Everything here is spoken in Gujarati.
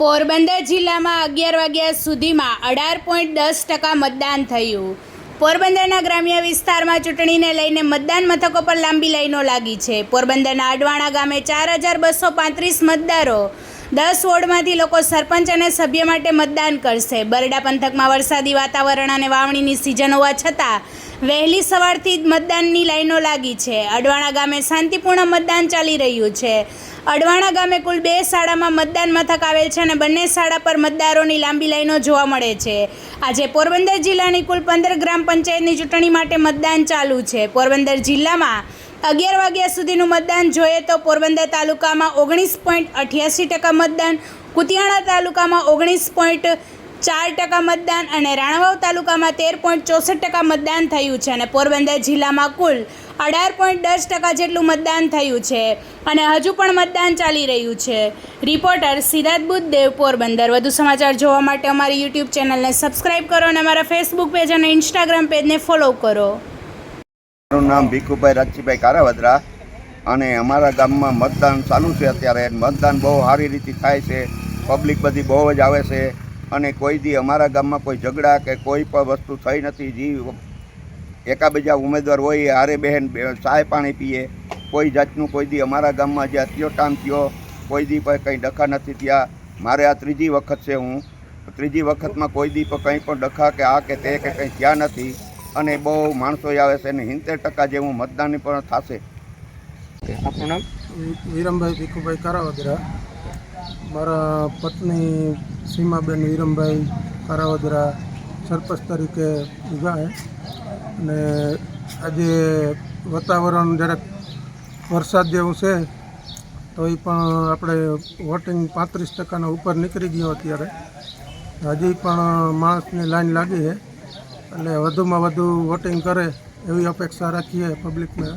પોરબંદર જિલ્લામાં અગિયાર વાગ્યા સુધીમાં અઢાર પોઈન્ટ દસ ટકા મતદાન થયું. પોરબંદરના ગ્રામ્ય વિસ્તારમાં ચૂંટણીને લઈને મતદાન મથકો પર લાંબી લાઈનો લાગી છે. પોરબંદરના અડવાણા ગામે ચાર હજાર બસો પાંત્રીસ મતદારો દસ વોર્ડમાંથી લોકો સરપંચ અને સભ્ય માટે મતદાન કરશે. બરડા પંથકમાં વરસાદી વાતાવરણ અને વાવણીની સિઝન હોવા છતાં વહેલી સવારથી જ મતદાનની લાઈનો લાગી છે. અડવાણા ગામે શાંતિપૂર્ણ મતદાન ચાલી રહ્યું છે. અડવાણા ગામે કુલ બે શાળામાં મતદાન મથક આવેલ છે અને બંને શાળા પર મતદારોની લાંબી લાઈનો જોવા મળે છે. આજે પોરબંદર જિલ્લાની કુલ પંદર ગ્રામ પંચાયતની ચૂંટણી માટે મતદાન ચાલુ છે. પોરબંદર જિલ્લામાં અગિયાર વાગ્યા સુધીનું મતદાન જોઈએ તો પોરબંદર તાલુકામાં ઓગણીસ પોઈન્ટ અઠ્યાસી ટકા મતદાન, કુતિયાણા તાલુકામાં ઓગણીસ પોઈન્ટ ચાર ટકા મતદાન અને રાણાવાવ તાલુકામાં તેર પોઈન્ટ ચોસઠ ટકા મતદાન થયું છે અને પોરબંદર જિલ્લામાં કુલ અઢાર પોઈન્ટ દસ ટકા જેટલું મતદાન થયું છે અને હજુ પણ મતદાન ચાલી રહ્યું છે. રિપોર્ટર સિદ્ધાર્થ બુદ્ધદેવ, પોરબંદર. વધુ સમાચાર જોવા માટે અમારી યુટ્યુબ ચેનલને સબસ્ક્રાઇબ કરો અને અમારા ફેસબુક પેજ અને ઇન્સ્ટાગ્રામ પેજને ફોલો કરો. મારું નામ ભીખુભાઈ રાજીભાઈ કારાવદરા અને અમારા ગામમાં મતદાન ચાલુ છે અત્યારે. મતદાન બહુ સારી રીતે થાય છે. પબ્લિક બધી બહુ જ આવે છે અને કોઈ દી અમારા ગામમાં કોઈ ઝઘડા કે કોઈ પણ વસ્તુ થઈ નથી. જી એકાબીજા ઉમેદવાર હોય, હારે બહેન ચાય પાણી પીએ. કોઈ જાતનું કોઈ દી અમારા ગામમાં જે અત્યો ટામ થયો, કોઈ દી પણ કંઈ ડખા નથી થયા. મારે આ ત્રીજી વખત છે હું. ત્રીજી વખતમાં કોઈ દી પણ કંઈ પણ ડખા કે આ કે તે કે કંઈ થયા નથી. અને બહુ માણસો આવે છે અને સિત્તેર ટકા જેવું મતદાન પણ થશે. આપણું નામ? વિરમભાઈ ભીખુભાઈ કારાવદરા. મારા પત્ની સીમાબેન વિરમભાઈ કારાવદરા સરપંચ તરીકે ઊભા છે. અને આજે વાતાવરણ જરાક વરસાદ જેવું છે તો એ પણ આપણે વોટિંગ પાંત્રીસ ટકાના ઉપર નીકળી ગયો અત્યારે. હજી પણ માણસની લાઈન લાગી છે. એટલે વધુમાં વધુ વોટિંગ કરે એવી અપેક્ષા રાખીએ પબ્લિકને